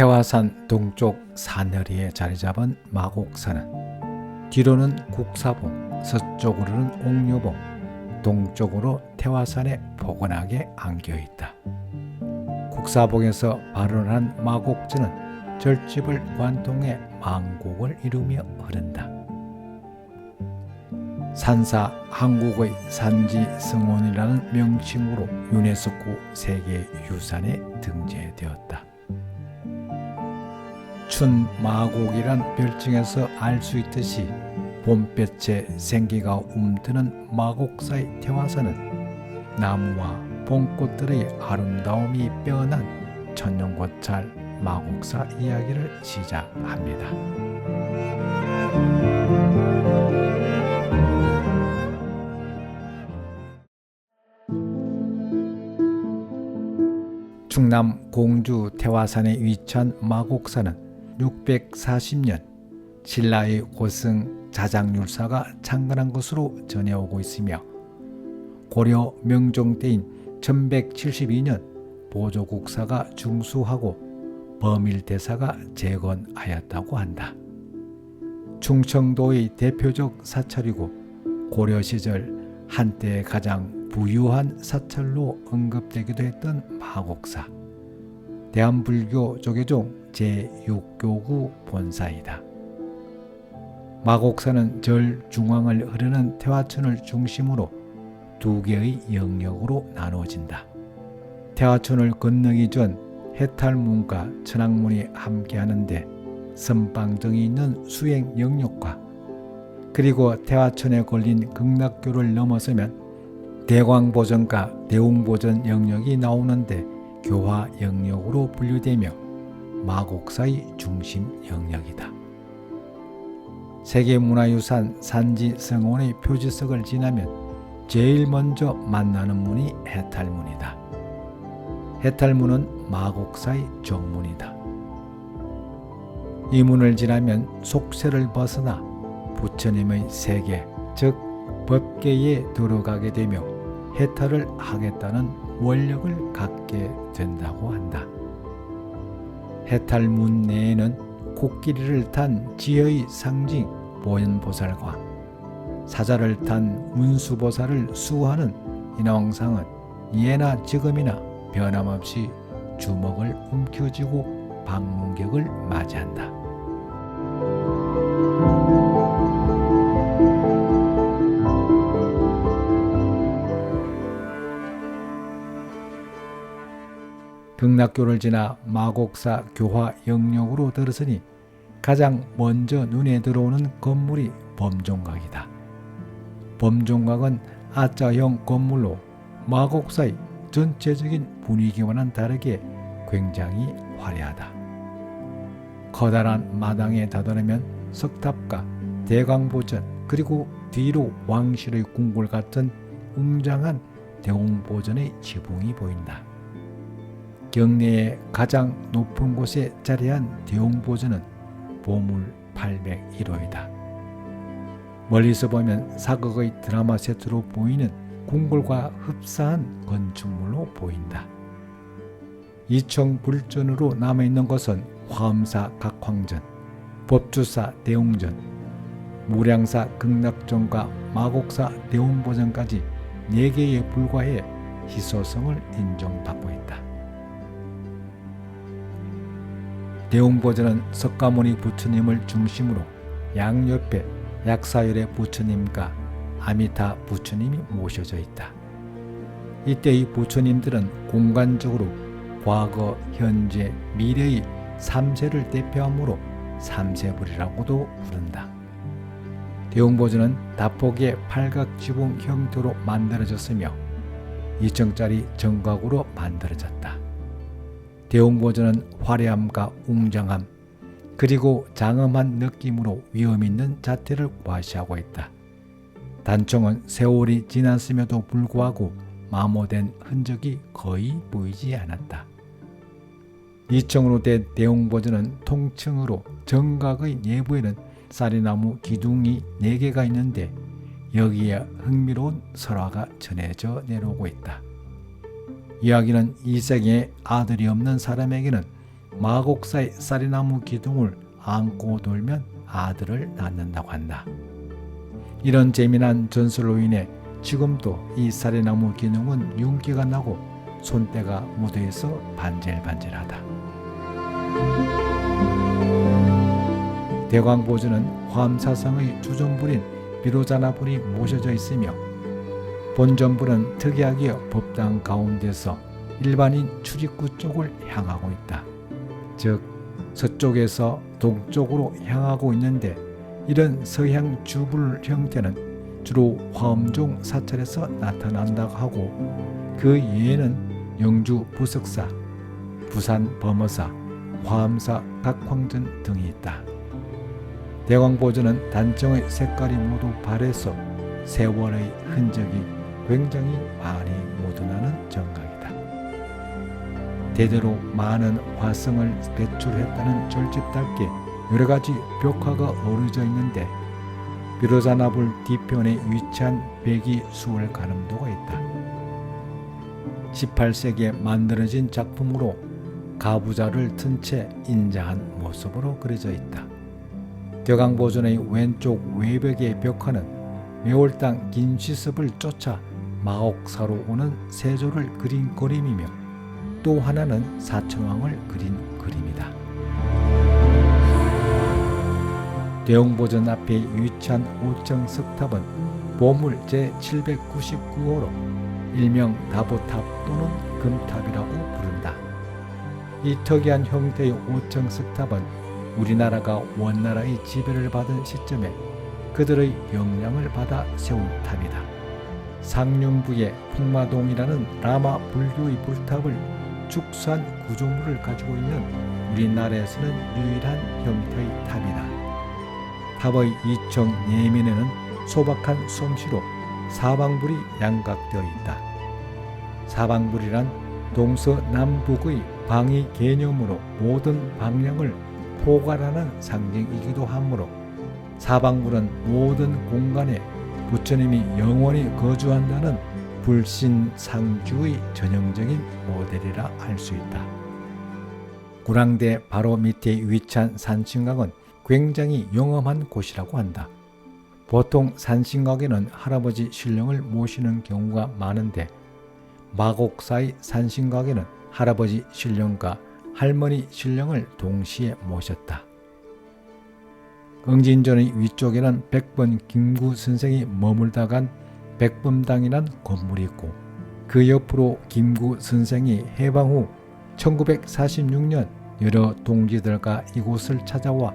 태화산 동쪽 산허리에 자리 잡은 마곡산은 뒤로는 국사봉, 서쪽으로는 옥류봉, 동쪽으로 태화산에 포근하게 안겨 있다. 국사봉에서 발원한 마곡전은 절집을 관통해 망곡을 이루며 흐른다. 산사 한국의 산지 성원이라는 명칭으로 유네스코 세계 유산에 등재되었다. 춘 마곡이란 별칭에서 알 수 있듯이 봄볕에 생기가 움트는 마곡사의 태화산은 나무와 봄꽃들의 아름다움이 빼어난 천년고찰 마곡사 이야기를 시작합니다. 충남 공주 태화산에 위치한 마곡산은 640년 신라의 고승 자장율사가 창건한 것으로 전해오고 있으며 고려 명종 때인 1172년 보조국사가 중수하고 범일대사가 재건하였다고 한다. 충청도의 대표적 사찰이고 고려 시절 한때 가장 부유한 사찰로 언급되기도 했던 마곡사. 대한불교 조계종 제6교구 본사이다. 마곡사는 절 중앙을 흐르는 태화천을 중심으로 두 개의 영역으로 나누어진다. 태화천을 건너기 전 해탈문과 천왕문이 함께하는데 선방정이 있는 수행 영역과 그리고 태화천에 걸린 극락교를 넘어서면 대광보전과 대웅보전 영역이 나오는데 교화 영역으로 분류되며 마곡사의 중심 영역이다. 세계문화유산 산지성원의 표지석을 지나면 제일 먼저 만나는 문이 해탈문이다. 해탈문은 마곡사의 정문이다. 이 문을 지나면 속세를 벗어나 부처님의 세계, 즉 법계에 들어가게 되며 해탈을 하겠다는 원력을 갖게. 해탈문 내에는 코끼리를 탄 지혜의 상징 보현보살과 사자를 탄 운수보살을 수호하는 인왕상은 예나 지금이나 변함없이 주먹을 움켜쥐고 방문객을 맞이한다. 극락교를 지나 마곡사 교화 영역으로 들어서니 가장 먼저 눈에 들어오는 건물이 범종각이다. 범종각은 아자형 건물로 마곡사의 전체적인 분위기와는 다르게 굉장히 화려하다. 커다란 마당에 다다르면 석탑과 대광보전 그리고 뒤로 왕실의 궁궐 같은 웅장한 대웅보전의 지붕이 보인다. 경내의 가장 높은 곳에 자리한 대웅보전은 보물 801호이다. 멀리서 보면 사극의 드라마 세트로 보이는 궁궐과 흡사한 건축물로 보인다. 이청 불전으로 남아있는 것은 화엄사 각황전, 법주사 대웅전, 무량사 극락전과 마곡사 대웅보전까지 4개에 불과해 희소성을 인정받고 있다. 대웅보전은 석가모니 부처님을 중심으로 양옆에 약사열의 부처님과 아미타 부처님이 모셔져 있다. 이때의 부처님들은 공간적으로 과거, 현재, 미래의 삼세를 대표하므로 삼세불이라고도 부른다. 대웅보전은 다폭의 팔각지붕 형태로 만들어졌으며 2층짜리 정각으로 만들어졌다. 대웅보전은 화려함과 웅장함 그리고 장엄한 느낌으로 위험 있는 자태를 과시하고 있다. 단청은 세월이 지났음에도 불구하고 마모된 흔적이 거의 보이지 않았다. 2층으로 된 대웅보전은 통층으로 정각의 내부에는 쌀이나무 기둥이 4개가 있는데 여기에 흥미로운 설화가 전해져 내려오고 있다. 이야기는 이 세계에 아들이 없는 사람에게는 마곡사의 쌀이나무 기둥을 안고 놀면 아들을 낳는다고 한다. 이런 재미난 전설로 인해 지금도 이 쌀이나무 기둥은 윤기가 나고 손때가 무대에서 반질반질하다. 대광보전은 화엄사상의 주전부인 비로자나불이 모셔져 있으며 본전부는 특이하게 법당 가운데서 일반인 출입구 쪽을 향하고 있다. 즉 서쪽에서 동쪽으로 향하고 있는데 이런 서향 주불 형태는 주로 화엄종 사찰에서 나타난다고 하고 그 이외에는 영주 부석사, 부산 범어사, 화엄사 각황전 등이 있다. 대광보전은 단정의 색깔이 모두 발해서 세월의 흔적이 굉장히 많이 묻어나는 정각이다. 대대로 많은 화성을 배출했다는 절집답게 여러 가지 벽화가 어우러져 있는데 비로자나불 뒤편에 위치한 백이 수월 가늠도가 있다. 18세기에 만들어진 작품으로 가부좌를 튼 채 인자한 모습으로 그려져 있다. 대강보전의 왼쪽 외벽의 벽화는 매월당 긴 시습을 쫓아 마옥사로 오는 세조를 그린 그림이며 또 하나는 사천왕을 그린 그림이다. 대웅보전 앞에 위치한 오청 석탑은 보물 제799호로 일명 다보탑 또는 금탑이라고 부른다. 이 특이한 형태의 오청 석탑은 우리나라가 원나라의 지배를 받은 시점에 그들의 영향을 받아 세운 탑이다. 상륜부의 풍마동이라는 라마 불교의 불탑을 축소한 구조물을 가지고 있는 우리나라에서는 유일한 형태의 탑이다. 탑의 이청 내면에는 소박한 솜씨로 사방불이 양각되어 있다. 사방불이란 동서남북의 방위 개념으로 모든 방향을 포괄하는 상징이기도 하므로 사방불은 모든 공간에 부처님이 영원히 거주한다는 불신상주의 전형적인 모델이라 할 수 있다. 구랑대 바로 밑에 위치한 산신각은 굉장히 영험한 곳이라고 한다. 보통 산신각에는 할아버지 신령을 모시는 경우가 많은데 마곡사의 산신각에는 할아버지 신령과 할머니 신령을 동시에 모셨다. 응진전의 위쪽에는 백번 김구 선생이 머물다 간 백범당이란 건물이 있고 그 옆으로 김구 선생이 해방 후 1946년 여러 동지들과 이곳을 찾아와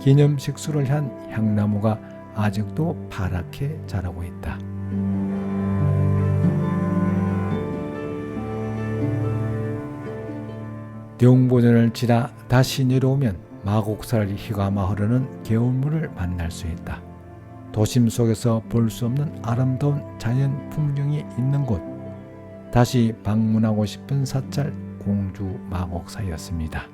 기념식수를 한 향나무가 아직도 파랗게 자라고 있다. 대웅보전을 지나 다시 내려오면 마곡사를 휘감아 흐르는 개울물을 만날 수 있다. 도심 속에서 볼 수 없는 아름다운 자연 풍경이 있는 곳. 다시 방문하고 싶은 사찰 공주 마곡사였습니다.